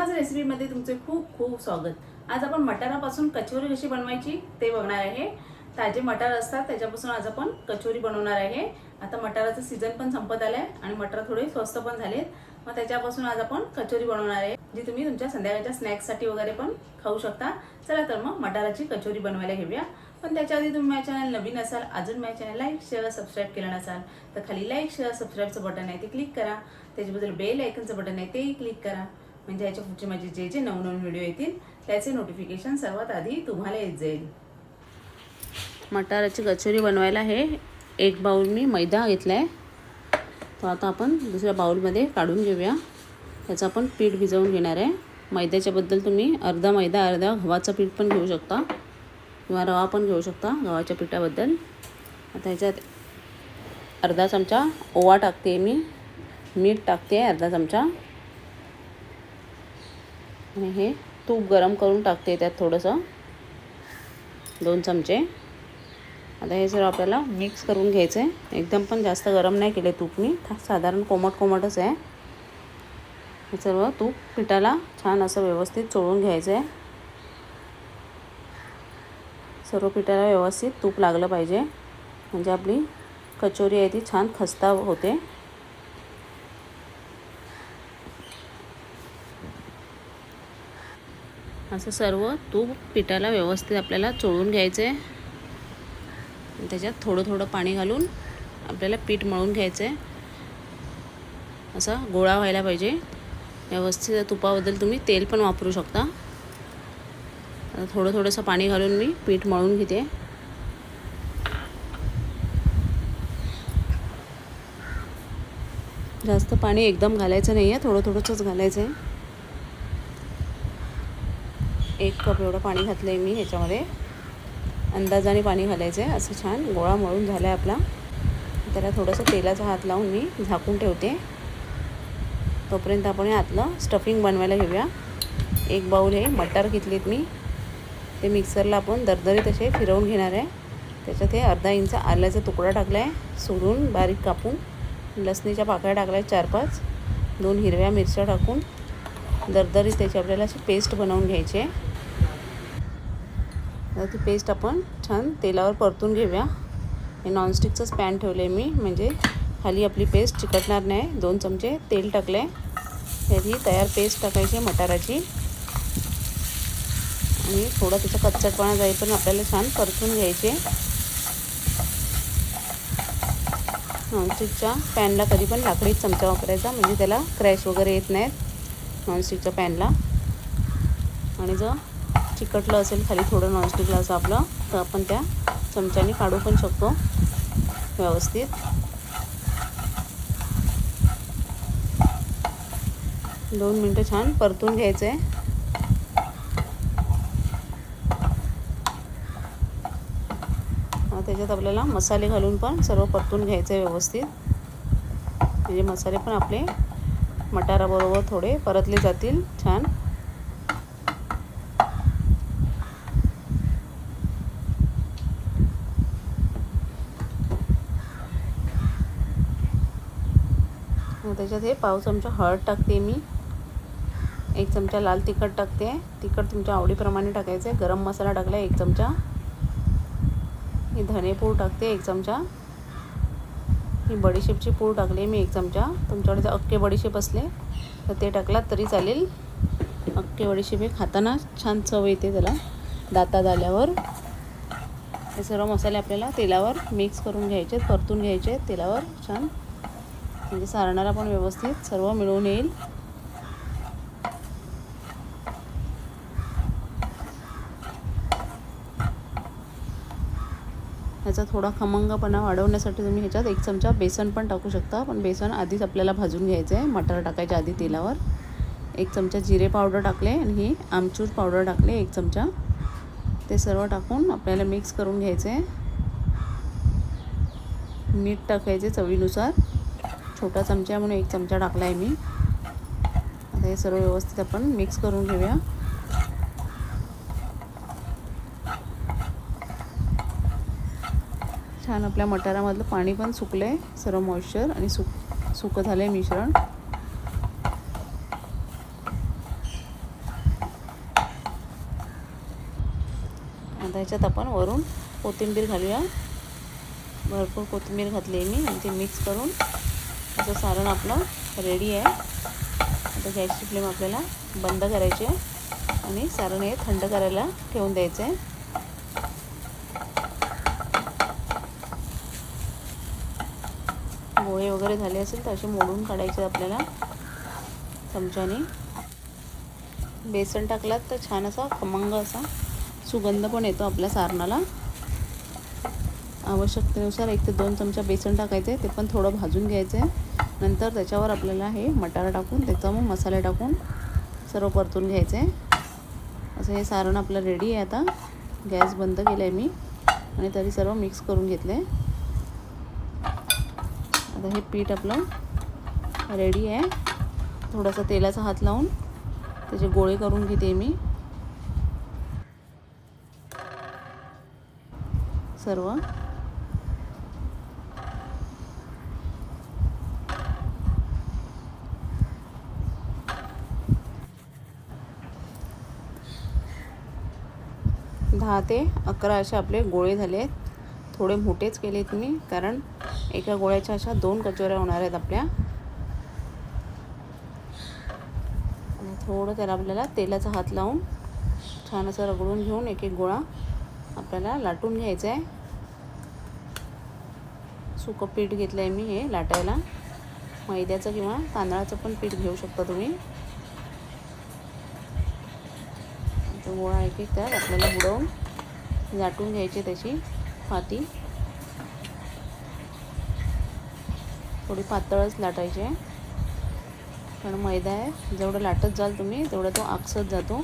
हा रेसिपीमध्ये तुमचे खूप खूप स्वागत. आज आपण मटारापासून कचोरी कशी बनवायची ते बघणार आहे. ताजे मटार असतात त्याच्यापासून आज आपण कचोरी बनवणार आहे. आता मटाराचं सीझन पण संपत आलं आहे आणि मटार थोडे स्वस्त पण झालेत. मग त्याच्यापासून आज आपण कचोरी बनवणार आहे जी तुम्ही तुमच्या संध्याकाळच्या स्नॅक्ससाठी वगैरे पण खाऊ शकता. चला तर मग मटाराची कचोरी बनवायला घेऊया. पण त्याच्या आधी तुम्ही माझ्या चॅनल नवीन असाल अजून माझ्या चॅनल लाईक शेअर सबस्क्राईब केलं नसाल तर खाली लाईक शेअर सबस्क्राईबचं बटन आहे ते क्लिक करा. त्याच्याबद्दल बेल आयकनचं बटन आहे तेही क्लिक करा. म्हणजे याच्या पुढचे माझे जे जे नवनवीन व्हिडिओ येतील त्याचे नोटिफिकेशन सर्वात आधी तुम्हाला येत जाईल. मटाराची कचोरी बनवायला हे एक बाउल मी मैदा घेतला आहे तो आता आपण दुसऱ्या बाऊलमध्ये काढून घेऊया. त्याचं आपण पीठ भिजवून घेणार आहे. मैद्याच्याबद्दल तुम्ही अर्धा मैदा अर्धा गव्हाचं पीठ पण घेऊ शकता. किंवा रवा पण घेऊ शकता गव्हाच्या पिठाबद्दल. आता ह्याच्यात अर्धा चमचा ओवा टाकते मी. मीठ टाकते अर्धा चमचा. आणि हे तूप गरम करून टाकते त्यात थोडंसं. दोन चमचे. आता हे सर्व आपल्याला मिक्स करून घ्यायचं आहे एकदम पण जास्त गरम नाही केले तूप मी साधारण कोमट कोमटच आहे. हे सर्व तूप पिठाला छान असं व्यवस्थित चोळून घ्यायचं आहे सर्व पिठाला व्यवस्थित तूप लागलं पाहिजे. म्हणजे आपली कचोरी आहे ती छान खस्ता होते. असं सर्व तूप पिठाला व्यवस्थित आपल्याला चोळून घ्यायचं आहे त्याच्यात थोडं थोडं पाणी घालून आपल्याला पीठ मळून घ्यायचं आहे असा गोळा व्हायला पाहिजे. व्यवस्थित तुपाबद्दल तुम्ही तेल पण वापरू शकता. आता थोडं थोडंसं पाणी घालून मी पीठ मळून घेते. जास्त पाणी एकदम घालायचं नाही आहे थोडं थोडंसंच घालायचं आहे एक कप एवढं पाणी घातलं आहे मी ह्याच्यामध्ये. अंदाजाने पाणी घालायचं आहे असं छान गोळा मळून झाला आहे आपला. त्याला थोडंसं तेलाचा हात लावून मी झाकून ठेवते. तोपर्यंत आपण हे आतलं स्टफिंग बनवायला घेऊया. एक बाऊल हे मटार घेतलीत मी. ते मिक्सरला आपण दरदरीत असे फिरवून घेणार आहे. त्याच्यात हे अर्धा इंच आल्याचा तुकडा टाकला आहे सोडून बारीक कापून. लसणीच्या पाकळ्या टाकल्या चार पाच दोन हिरव्या मिरच्या टाकून. दरदरीत त्याची आपल्याला अशी पेस्ट बनवून घ्यायची आहे. तर ती पेस्ट आपण छान तेलावर परतून घेऊया. हे नॉनस्टिकचंच पॅन ठेवलं आहे मी. म्हणजे खाली आपली पेस्ट चिकटणार नाही. दोन चमचे तेल टाकलं आहे त्यात तयार पेस्ट टाकायची आहे मटाराची. आणि थोडा त्याचा कच्चटपणा जाईपर्यंत आपल्याला छान परतून घ्यायचे. नॉनस्टिकच्या पॅनला कधी पण लाकडी चमचा वापरायचा. म्हणजे त्याला क्रॅश वगैरे येत नाहीत नॉनस्टिकच्या पॅनला आणि जर चिकटलं असेल खाली थोडं नॉनस्टिकला असं आपलं तर आपण त्या चमच्याने काढू पण शकतो. व्यवस्थित. दोन मिनटं छान परतून घ्यायचं आहे त्याच्यात आपल्याला मसाले घालून पण सर्व परतून घ्यायचं आहे व्यवस्थित. म्हणजे मसाले पण आपले मटाराबरोबर थोडे परतले जातील छान. त्याच्यात हे पाव चमचा हळद टाकते मी. एक चमचा लाल तिखट टाकते. तिखट तुमच्या आवडीप्रमाणे टाकायचं आहे. गरम मसाला टाकला एक चमचा. ही धनेपूड टाकते एक चमचा. ही बडीशेपची पूड टाकली मी एक चमचा. तुमच्याकडे जर अख्खे बडीशेप असले तर ते टाकलात तरी चालेल. अख्खे बडीशेप हे खाताना छान चव येते त्याला. दातात आल्यावर हे सर्व मसाले आपल्याला तेलावर मिक्स करून घ्यायचे परतून घ्यायचे तेलावर छान म्हणजे सारणाला पण व्यवस्थित सर्व मिळून येईल. ह्याचा थोडा खमंगपणा वाढवण्यासाठी तुम्ही ह्याच्यात एक चमचा बेसन पण टाकू शकता. पण बेसन आधीच आपल्याला भाजून घ्यायचं आहे मटार टाकायच्या आधी तेलावर. एक चमचा जिरे पावडर टाकले आणि ही आमचूर पावडर टाकले एक चमचा. ते सर्व टाकून आपल्याला मिक्स करून घ्यायचं आहे मीठ टाकायचे चवीनुसार. छोटा चमचा म्हणून एक चमचा टाकला आहे मी. आता हे सर्व व्यवस्थित आपण मिक्स करून घेऊया. छान आपल्या मटारामधलं पाणी पण सुकलं आहे सर्व मॉइश्चर आणि सुक सुकं झालं आहे मिश्रण. आता ह्याच्यात आपण वरून कोथिंबीर घालूया. भरपूर कोथिंबीर घातली आहे मी आणि ते मिक्स करून. असं सारण आपलं रेडी आहे. आता गॅसची फ्लेम आपल्याला बंद करायची आहे आणि सारण हे थंड करायला ठेवून द्यायचं आहे. गोळे वगैरे झाले असेल तर असे मोडून काढायचे आपल्याला चमच्याने. बेसन टाकलात तर छान असा खमंग असा सुगंध पण येतो आपल्या सारणाला. आवश्यकतेनुसार एक ते दोन चमचा बेसन टाकायचे ते पण थोडं भाजून घ्यायचं. आहे नंतर त्याच्यावर आपल्याला हे मटार टाकून त्याचा मग मसाले टाकून सर्व परतून घ्यायचं. आहे असं हे सारण आपलं रेडी आहे आता. गॅस बंद केलं आहे मी. आणि तरी सर्व मिक्स करून घेतलं. आहे आता हे पीठ आपलं रेडी आहे. थोडासा तेलाचा हात लावून त्याचे गोळे करून घेते मी. सर्व. दहा ते अकरा असे आपले गोळे झाले आहेत. थोडे मोठेच केलेत मी कारण एका गोळ्याच्या अशा दोन कचोऱ्या होणार आहेत आपल्या. आणि थोडं त्याला आपल्याला तेलाचा हात लावून छान असं रगडून घेऊन एक एक गोळा आपल्याला लाटून घ्यायचा आहे. सुकं पीठ घेतलं आहे मी हे लाटायला. मैद्याचं किंवा तांदळाचं पण पीठ घेऊ शकता तुम्ही. तो गोळा एक एक त्यात आपल्याला बुडवून. लाटून घ्यायची त्याची माती थोडी पातळच लाटायची आहे. कारण मैदा आहे. जेवढं लाटत जाल तुम्ही तेवढा तो आकसत जातो.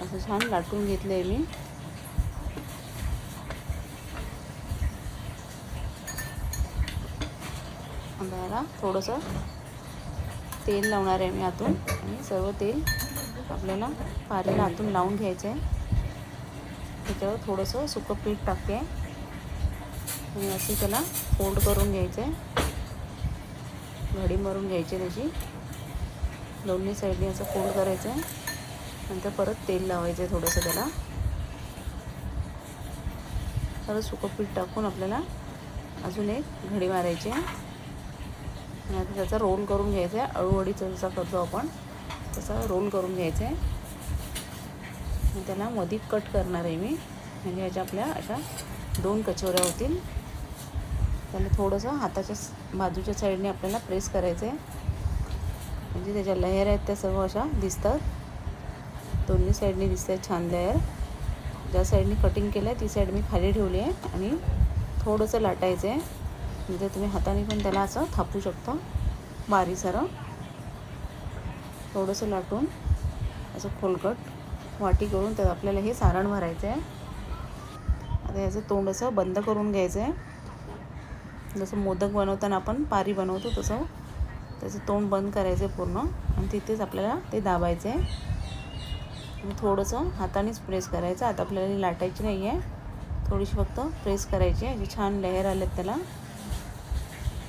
असं छान लाटून घेतलं आहे मी. आंब्याला थोडंसं. तेल लावणार आहे मी आतून. आणि सर्व तेल आपल्याला पारीला आतून लावून घ्यायचं आहे. त्याच्यावर थोडंसं सुकं पीठ टाकते. आणि असे त्याला फोल्ड करून घ्यायचं आहे. घडी मारून घ्यायची त्याची. दोन्ही साईडने असं फोल्ड करायचं आहे. नंतर परत तेल लावायचं आहे थोडंसं त्याला. परत सुकं पीठ टाकून आपल्याला अजून एक घडी मारायची आहे. आणि आता त्याचा रोल करून घ्यायचा आहे. अळूवडीचा जसा करतो आपण. तसा रोल करून घ्यायचा आहे. आणि त्याला मधी कट करणार आहे मी. म्हणजे ह्याच्या आपल्या अशा दोन कचोऱ्या होतील. त्याला थोडंसं हाताच्या बाजूच्या साईडने आपल्याला प्रेस करायचं आहे. म्हणजे त्याच्या लहर आहेत त्या सर्व अशा दिसतात. दोन्ही साईडने दिसत आहेत छान लहर ज्या साईडने कटिंग केलं आहे ती साईड मी खाली ठेवली आहे. आणि थोडंसं लाटायचं आहे. म्हणजे तुम्ही हाताने पण त्याला असं थापू शकता. बारीसारं थोडंसं लाटून असं खोलकट वाटी करून त्यात आपल्याला हे सारण भरायचं आहे आता याचं तोंड असं बंद करून घ्यायचं आहे जसं मोदक बनवताना आपण पारी बनवतो तसं. त्याचं तोंड बंद करायचं आहे पूर्ण. आणि तिथेच आपल्याला ते दाबायचं आहे आणि थोडंसं हातानेच प्रेस करायचं. आता आपल्याला लाटायची नाही आहे थोडीशी फक्त प्रेस करायची आहे. जी छान लहर आलेत त्याला.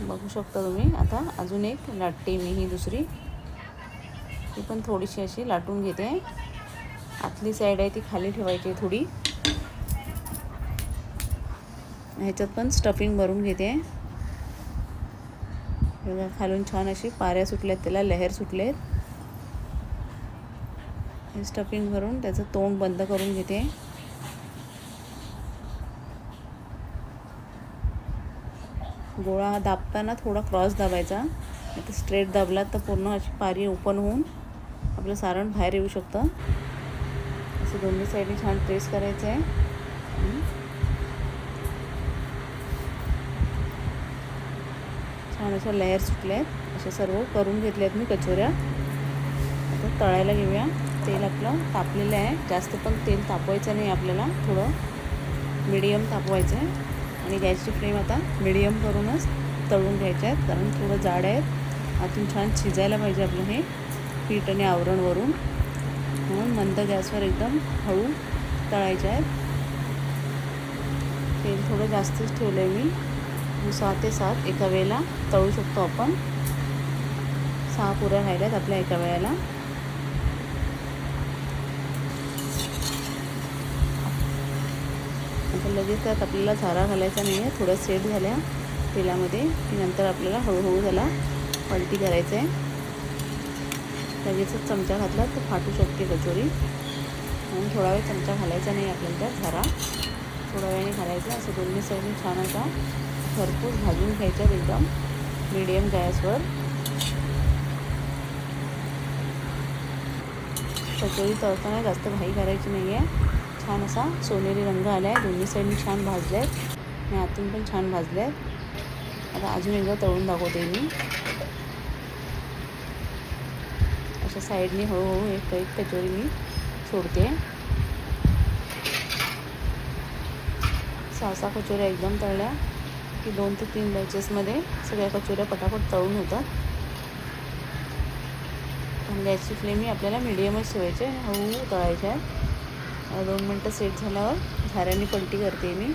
बघू शकता तुम्ही. आता अजून एक लाटते मी ही दुसरी. ती पण थोडीशी अशी लाटून घेते. आतली साईड आहे ती खाली ठेवायची थोडी. ह्याच्यात पण स्टफिंग भरून घेते. बघा खालून छान अशी पाऱ्या सुटल्यात त्याला लहर सुटलेत. स्टफिंग भरून त्याचं तोंड बंद करून घेते. गोळा दाबताना थोडा क्रॉस दाबायचा. आता स्ट्रेट दाबला तर पूर्ण अशी पारी ओपन होऊन आपलं सारण बाहेर येऊ शकतं. असं दोन्ही साईडने छान प्रेस करायचं आहे छान अशा लेअर सुटल्या आहेत अशा सर्व करून घेतल्या आहेत मी कचोऱ्या. आता तळायला घेऊया. तेल आपलं तापलेलं आहे. जास्त पण तेल तापवायचं नाही आपल्याला. थोडं मिडियम तापवायचं आहे आणि गॅसची फ्लेम आता मिडियम करूनच तळून घ्यायचे आहेत कारण थोडं जाड आहेत आतून छान शिजायला पाहिजे आपलं हे पीठ आणि आवरणवरून. म्हणून मंद गॅसवर एकदम हळू तळायचे आहेत तेल थोडं जास्तच ठेवलं आहे मी म्हणजे सहा ते सात एका वेळेला तळू शकतो आपण. सहा पुऱ्या राहिल्यात आपल्या एका वेळेला. आता लगेच त्यात आपल्याला झारा घालायचा नाही आहे थोडं सेट झाल्या. तेलामध्ये. की नंतर आपल्याला हळूहळू त्याला पलटी करायचं आहे लगेचच चमचा घातला तर फाटू शकते कचोरी. म्हणून थोडा वेळ चमचा घालायचा नाही आपल्याला त्यात झारा. थोड्या वेळाने घालायचा. असं दोन्ही साईडने छान असा भरपूर भाजून घ्यायच्यात एकदम. मिडियम गॅसवर. कचोरी तळताना जास्त घाई करायची नाही आहे छान असा सोनेरी रंग आला आहे दोन्ही साईडनी छान भाजले आहेत आणि आतून पण छान भाजले आहेत आता अजून एकदा तळून दाखवते मी. अशा साईडने हळूहळू एक एक कचोरी मी सोडते. सहा सहा कचोऱ्या एकदम तळल्या. की दोन ते तीन बॅचेसमध्ये सगळ्या कचोऱ्या पटापट तळून होतात. आणि गॅसची फ्लेम ही आपल्याला मिडियमच ठेवायची आहे हळूहळू तळायच्या आहे. दोन मिनटं सेट झाल्यावर झाऱ्याने पलटी करते मी.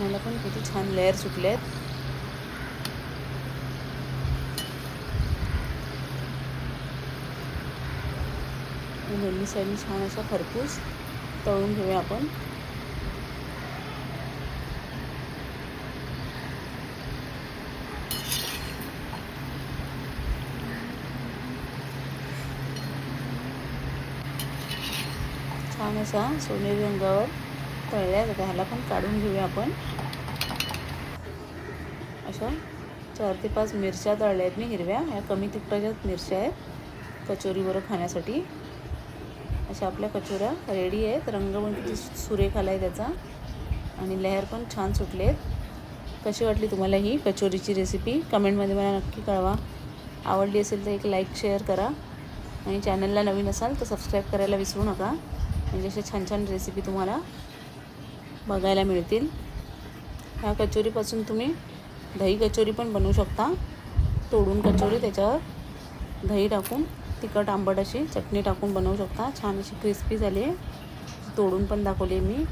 मला पण किती छान लेअर सुटले आहेत. दोन्ही साईडनी छान असा खरपूस तळून घेऊया आपण. छान असा सोनेरी रंगावर तळल्या ह्याला पण काढून घेऊया आपण. अशा चार ते पाच मिरच्या तळल्या आहेत मी हिरव्या. ह्या कमी तिखटाच्या मिरच्या आहेत. कचोरीबरोबर खाण्यासाठी. अशा आपल्या कचोऱ्या रेडी आहेत. रंग पण किती सुरेख आला आहे त्याचा. आणि लहर पण छान सुटले आहेत. कशी वाटली तुम्हाला ही कचोरीची रेसिपी कमेंटमध्ये मला नक्की कळवा. आवडली असेल तर एक लाईक शेअर करा. आणि चॅनलला नवीन असाल तर सबस्क्राईब करायला विसरू नका. म्हणजे असे छान छान रेसिपी तुम्हाला बघायला मिळतील. ह्या कचोरीपासून तुम्ही दही कचोरी पण बनवू शकता. तोडून कचोरी त्याच्यावर दही टाकून तिखट आंबट अशी चटणी टाकून बनवू शकता. छान अशी क्रिस्पी झाली आहे. तोडून पण दाखवली मी.